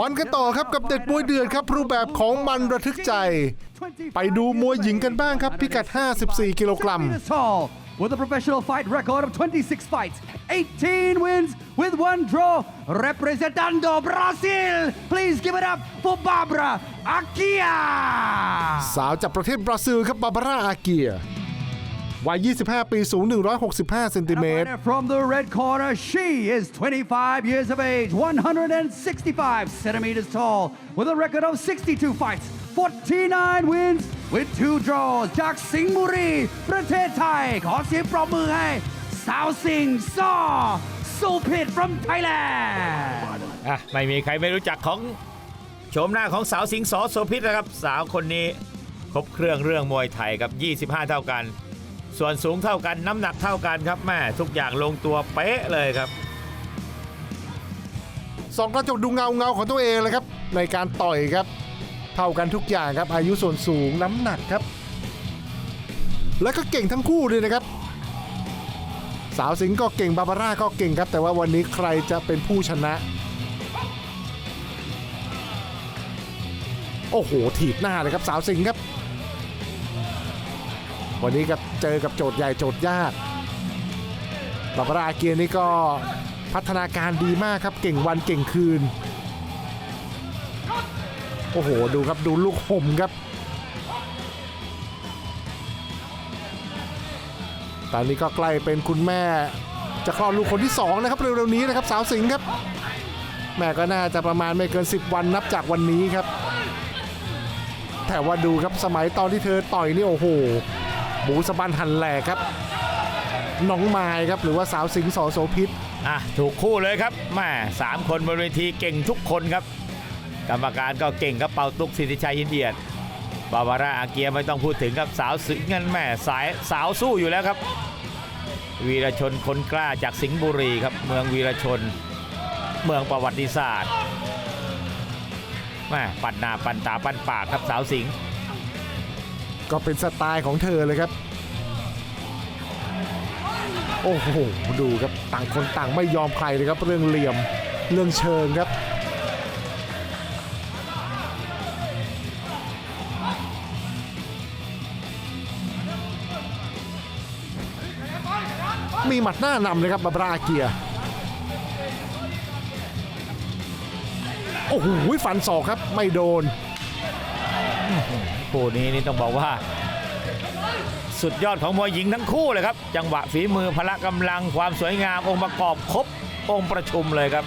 มันกันต่อครับกับเด็ดมวยเดือดครับรูปแบบของมันระทึกใจ ไปดูมวยหญิงกันบ้างครับ พิกัด 54 กิโลกรัม meters tall with a professional fight record of 26 fights, 18 wins with one draw. Representando Brazil, please give it up for Barbara Akia. สาวจากประเทศบราซิลครับบาบาร่าอาเกีย วัย 25 ปี สูง 165 เซนติเมตร Fighter From the red corner, she is 25 years of age, 165 centimeters tall, with a record of 62 fights, 49 wins with two draws จากสิงห์บุรีประเทศไทย ขอเสียงปรบมือให้ สาวสิงห์ซอสุพิษ from Thailand อะไม่มีใครไม่รู้จักของโฉมหน้าของสาวสิงห์สอโสพิษนะครับ สาวคนนี้ ครบเครื่องเรื่องมวยไทยครับ 25 เท่ากัน ส่วนสูงเท่ากันน้ำหนักเท่ากันครับแม่ทุกอย่างลงตัวเป๊ะเลยครับ สองกระจกดูเงาเงาของตัวเองเลยครับ ในการต่อยครับ เท่ากันทุกอย่างครับ อายุส่วนสูงน้ำหนักครับ และก็เก่งทั้งคู่เลยนะครับ สาวสิงห์ก็เก่งบาบาร่าก็เก่งครับ แต่ว่าวันนี้ใครจะเป็นผู้ชนะ โอ้โหถีบหน้าเลยครับสาวสิงห์ครับ วันนี้กับ เจอกับโจทย์ใหญ่โจทย์ยากบาบาราเกียนี่ก็พัฒนาการดีมากครับเก่งวันเก่งคืน โอ้โห ดูครับดูลูกห่มครับ ตอนนี้ก็ใกล้เป็นคุณแม่จะคลอดลูกคนที่สองนะครับ เร็วๆนี้นะครับ สาวสิงห์ครับ แม่ก็น่าจะประมาณไม่เกิน 10 วันนับจากวันนี้ครับ แต่ว่าดูครับสมัยตอนที่เธอต่อยนี่โอ้โห หมูสะบันหันแหลกครับน้องไม้ครับหรือว่าสาวสิงห์สอโสพิษอะถูกคู่เลยครับแม่สามคนบนเวทีเก่งทุกคนครับ กรรมการก็เก่งครับเป่าตุกสิทธิชัยยินเดียดบาบาร่าอาเกียไม่ต้องพูดถึงครับสาวสิงห์กันแม่สายสาวสู้อยู่แล้วครับ วีรชนคนกล้าจากสิงห์บุรีครับ เมืองวีรชน เมืองประวัติศาสตร์แม่ปันหน้าปันตาปันปากครับสาวสิงห์ ก็เป็นสไตล์ของเธอเลยครับ โอ้โห ดูครับต่างคนต่างไม่ยอมใครเลยครับ เรื่องเหลี่ยมเรื่องเชิงครับมีหมัดหน้านำเลยครับบาบราเกีย โอ้โห ฟันศอกครับ ไม่โดน คู่นี้นี่ต้องบอกว่า สุดยอดของมวยหญิงทั้งคู่เลยครับ จังหวะฝีมือพละกำลังความสวยงามองค์ประกอบครบองค์ประชุมเลยครับ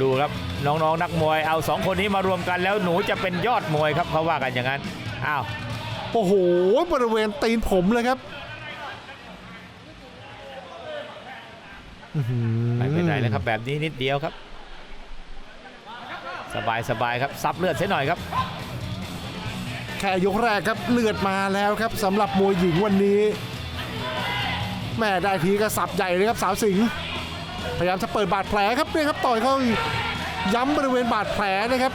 ดูครับน้องๆนักมวยเอาสองคนนี้มารวมกันแล้วหนูจะเป็นยอดมวยครับเขาว่ากันอย่างนั้นอ้าวโอ้โหบริเวณตีนผมเลยครับไม่เป็นไรนะครับแบบนี้นิดเดียวครับ สบายสบายครับซับเลือดเสียหน่อยครับ แค่ยกแรกครับเลือดมาแล้วครับสำหรับมวยหญิงวันนี้แม่ได้ทีก็สับใหญ่เลยครับสาวสิงห์พยายามจะเปิดบาดแผลครับเนี่ยครับต่อยเข้าย้ำบริเวณบาดแผลนะครับ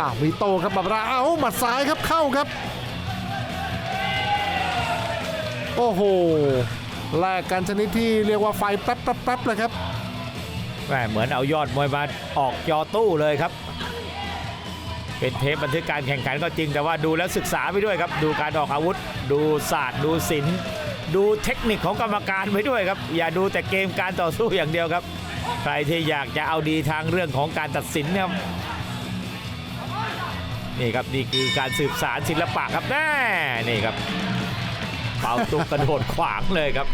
อ้าวมีโตครับบาบราเอาหมัดซ้ายครับเข้าครับ โอ้โหแลกกันชนิดที่เรียกว่าไฟแป๊บแป๊บแป๊บเลยครับแหม่เหมือนเอายอดมวยมาออกจอตู้เลยครับ เป็นเทปบันทึกการแข่งขันก็จริง แต่ว่าดูแล้วศึกษาไปด้วยครับ ดูการออกอาวุธ ดูศาสตร์ดูศิลป์ดูเทคนิคของกรรมการไปด้วยครับ อย่าดูแต่เกมการต่อสู้อย่างเดียวครับ ใครที่อยากจะเอาดีทางเรื่องของการตัดสินครับนี่ครับนี่คือการสืบสารศิลปะครับแน่นี่ครับ เป่าตุกกระโดดขวางเลยครับ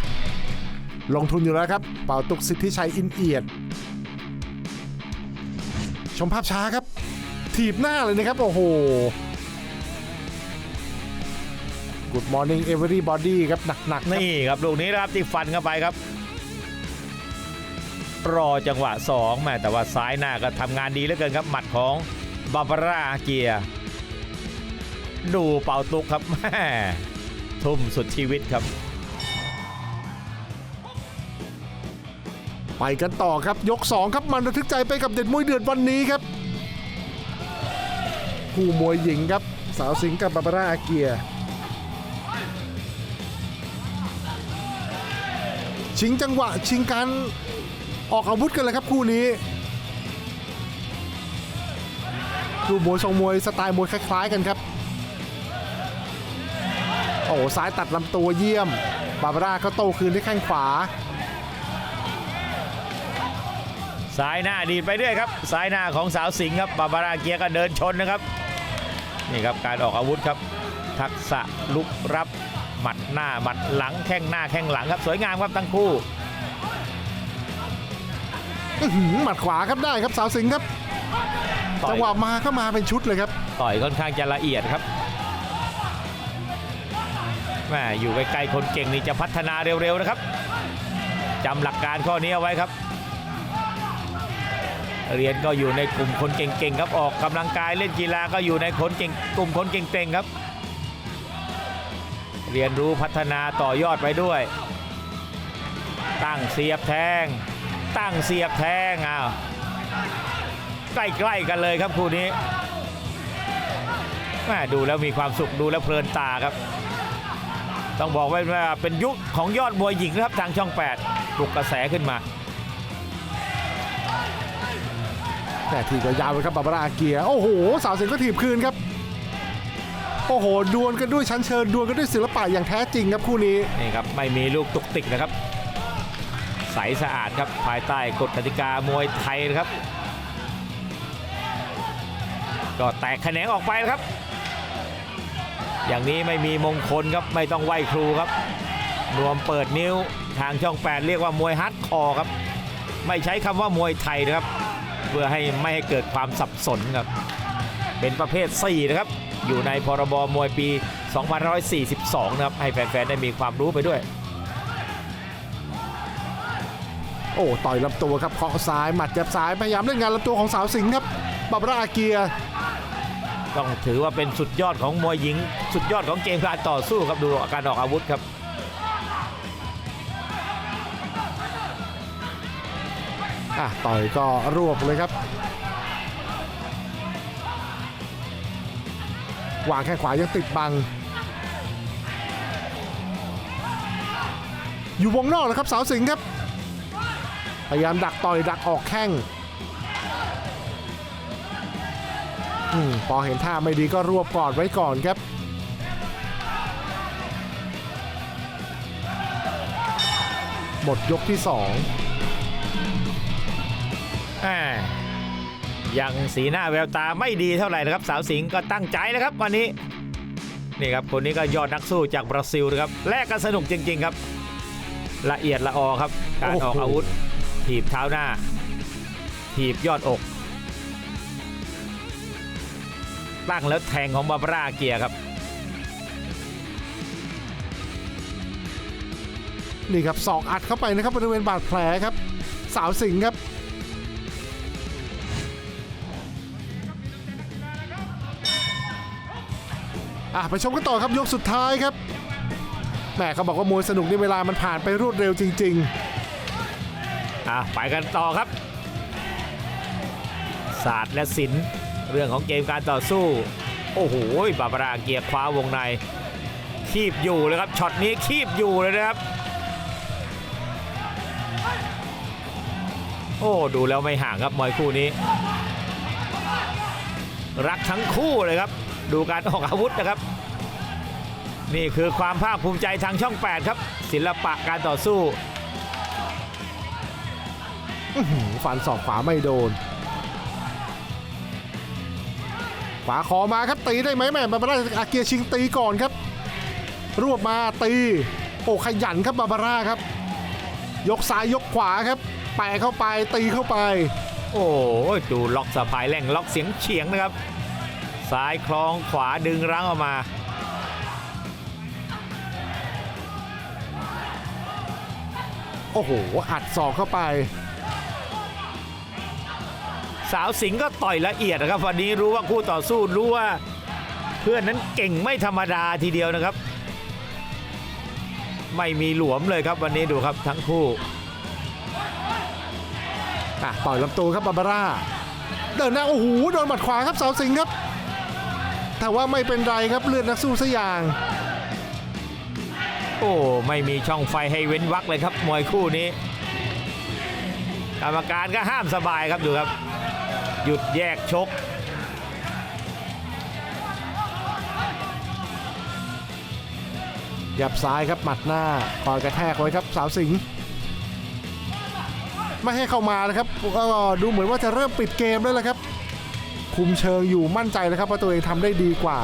ลงทุนอยู่แล้วครับ เป่าตุกสิทธิชัยอินเอียด ชมภาพช้าครับ ถีบหน้าเลยนะครับ โอ้โห Good morning everybody ครับ หนักๆครับนี่ครับลูกนี้นะครับที่ฟันเข้าไปครับ รอจังหวะ2แม่แต่ว่าซ้ายหน้าก็ทำงานดีเหลือเกินครับ หมัดของบาบาร่าเกียร์ดูเป่าตุกครับแม่ทุ่มสุดชีวิตครับ ไปกันต่อครับยก 2 ครับมันระทึกใจไปกับเด็ดมวยเดือดวันนี้ครับ คู่มวยหญิงครับ สาวสิงห์กับบาบาร่าอาเกีย ชิงจังหวะชิงการออกอาวุธกันเลยครับคู่นี้ดูมวยทรงมวยสไตล์มวยคล้ายๆกันครับ โอ้ซ้ายตัดลำตัวเยี่ยม บาบาร่าก็โตคืนด้วยแข้งขวาซ้ายหน้าดีดไปเรื่อยครับซ้ายหน้าของสาวสิงห์ครับบาบาร่าเกียก็เดินชนนะครับ นี่ครับการออกอาวุธครับ ทักษะลุกรับหมัดหน้าหมัดหลังแข้งหน้าแข้งหลังครับ สวยงามครับทั้งคู่อื้อหือหมัดขวาครับได้ครับสาวสิงห์ครับต่อยจังหวะมาก็มาเป็นชุดเลยครับ ต่อยค่อนข้างจะละเอียดครับแม่อยู่ใกล้ๆคนเก่งนี่จะพัฒนาเร็วๆนะครับจำหลักการข้อนี้เอาไว้ครับ เรียนก็อยู่ในกลุ่มคนเก่งๆครับออกกำลังกายเล่นกีฬาก็อยู่ในคนเก่งกลุ่มคนเก่งๆครับ เรียนรู้พัฒนาต่อยอดไปด้วย ตั้งเสียบแทง ตั้งเสียบแทงอ้าวใกล้ๆกันเลยครับคู่นี้แม่ดูแล้วมีความสุขดูแล้วเพลินตาครับ ต้องบอกไว้ว่าเป็นยุคของยอดมวยหญิงนะครับทางช่อง 8ปลุกกระแสขึ้นมา แต่ทีก็ยาวเลยครับบาบาร่าเกียโอ้โหสาวสิงห์ก็ถีบคืนครับโอ้โหดวลกันด้วยชั้นเชิญดวลกันด้วยศิลปะอย่างแท้จริงครับคู่นี้นี่ครับไม่มีลูกตุกติกนะครับ ใสสะอาดครับภายใต้กฎกติกามวยไทยนะครับ ก็แตกแขนงออกไปนะครับ อย่างนี้ไม่มีมงคลครับไม่ต้องไหวครูครับ รวมเปิดนิ้วทางช่อง 8 เรียกว่ามวยฮาร์ดคอครับ ไม่ใช้คำว่ามวยไทยนะครับ พื่อให้ไม่ให้เกิดความสับสนครับ เป็นประเภท 4 นะครับ อยู่ในพรบมวยปี 2542 นะครับ ให้แฟนๆ ได้มีความรู้ไปด้วย โอ้ต่อยลำตัวครับเคาะซ้ายหมัดจับซ้ายพยายามเล่นงานลำตัวของสาวสิงห์ครับบาบาร่าอาเกียต้องถือว่าเป็นสุดยอดของมวยหญิง สุดยอดของเกมการต่อสู้ครับดูการออกอาวุธครับ อะต่อยก็รวบเลยครับวางแข้งขวายังติดบัง อยู่วงนอกแล้วครับสาวสิงห์ครับ พยายามดักต่อยดักออกแข้งอพอเห็นท่าไม่ดีก็รวบกอดไว้ก่อนครับ หมดยกที่2อ่า ยังสีหน้าแววตาไม่ดีเท่าไหร่นะครับ สาวสิงห์ก็ตั้งใจแล้วครับวันนี้ นี่ครับคนนี้ก็ยอดนักสู้จากบราซิลนะครับแลกกันสนุกจริง ๆครับ ละเอียดละออครับ การออกอาวุธถีบเท้าหน้า ถีบยอดอกตั้งแล้วแทงของบาบราเกียร์ครับ นี่ครับสองอัดเข้าไปนะครับบริเวณบาดแผลครับ สาวสิงห์ครับ อะไปชมกันต่อครับยกสุดท้ายครับแหมเขาบอกว่ามวยสนุกนี่เวลามันผ่านไปรวดเร็วจริง อะไปกันต่อครับ ศาสตร์และศิลป์เรื่องของเกมการต่อสู้ โอ้โหบาบาราเกียร์คว้าวงใน คีบอยู่เลยครับช็อตนี้คีบอยู่เลยนะครับ โอ้ดูแล้วไม่ห่างครับมวยคู่นี้ รักทั้งคู่เลยครับ ดูการออกอาวุธนะครับ นี่คือความภาคภูมิใจทางช่อง 8 ครับ ศิลปะการต่อสู้ๆอื้อหือฟันศอกขวาไม่โดน ขวาคอมาครับตีได้ไหมแม่บาบาร่าอาเกียชิงตีก่อนครับ รวบมาตีโอ้ขยันครับบาบาร่าครับ ยกซ้ายยกขวาครับแปะเข้าไปตีเข้าไป โอ้ยดูล็อกสะพายแรงล็อกเสียงเฉียงนะครับ ซ้ายคล้องขวาดึงรั้งออกมา โอ้โห อัดศอกเข้าไป สาวสิงห์ก็ต่อยละเอียดนะครับ วันนี้รู้ว่าคู่ต่อสู้รู้ว่าเพื่อนนั้นเก่งไม่ธรรมดาทีเดียวนะครับ ไม่มีหลวมเลยครับวันนี้ดูครับทั้งคู่อะต่อยลำตัวครับบาบาร่าเดินหน้าโอ้โหโดนหมัดขวาครับสาวสิงห์ครับ แต่ว่าไม่เป็นไรครับเลือดนักสู้สกอย่าง โอ้ ไม่มีช่องไฟให้เว้นวักเลยครับมวยคู่นี้ กรรมการก็ห้ามสบายครับดูครับ หยุดแยกชกยับซ้ายครับหมัดหน้าคอยกระแทกไว้ครับสาวสิงห์ไม่ให้เข้ามานะครับก็ดูเหมือนว่าจะเริ่มปิดเกมแล้วแหละครับ คุมเชิงอยู่มั่นใจแล้วครับว่าตัวเองทำได้ดีกว่า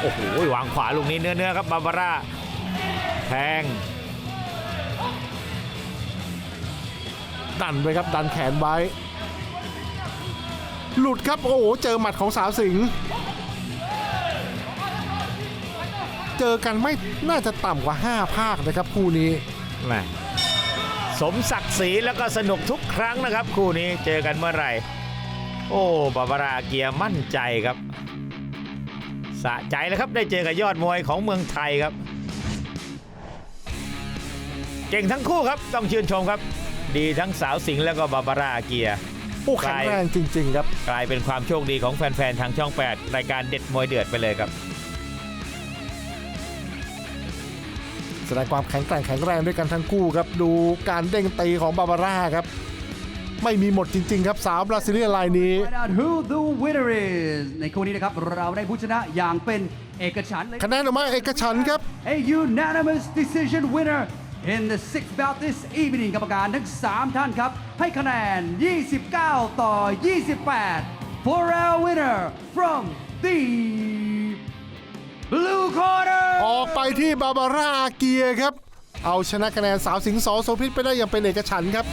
โอ้โหวางขวาลูกนี้เนื้อๆครับบาบาร่าแทงดันไปครับดันแขนไว้ หลุดครับโอ้โหเจอหมัดของสาวสิงห์เจอกันไม่น่าจะต่ำกว่า 5 ภาคนะครับคู่นี้ แหม่สมศักดิ์ศรีแล้วก็สนุกทุกครั้งนะครับ คู่นี้เจอกันเมื่อไหร่ โอ้บาบาราเกียร์มั่นใจครับ สะใจแล้วครับได้เจอกับยอดมวยของเมืองไทยครับ เก่งทั้งคู่ครับต้องชื่นชมครับ ดีทั้งสาวสิงห์แล้วก็บาบาราเกียร์โอ้แข็งแรงจริง ๆ ครับ กลายเป็นความโชคดีของแฟน ๆ ทางช่อง 8 รายการเด็ดมวยเดือดไปเลยครับ แสดงความแข็งแกร่งแข็งแรงด้วยกันทั้งคู่ครับ ดูการเด้งตีของบาบาร่าครับ ไม่มีหมดจริง ๆ ครับสาวบราซิเลียนรายนี้ Find out who the winner is ในคู่นี้นะครับ เราได้ผู้ชนะอย่างเป็นเอกฉันท์เลย คะแนนออกมาเอกฉันท์ครับ A unanimous decision winner in the sixth bout this evening กรรมการทั้ง 3 ท่านครับ ให้คะแนน 29 ต่อ 28 for our winner from the blue corner ออกไปที่บาบาร่าอาเกียครับ เอาชนะคะแนนสาวสิงห์สอโซพิษไปได้อย่างเป็นเอกฉันท์ครับ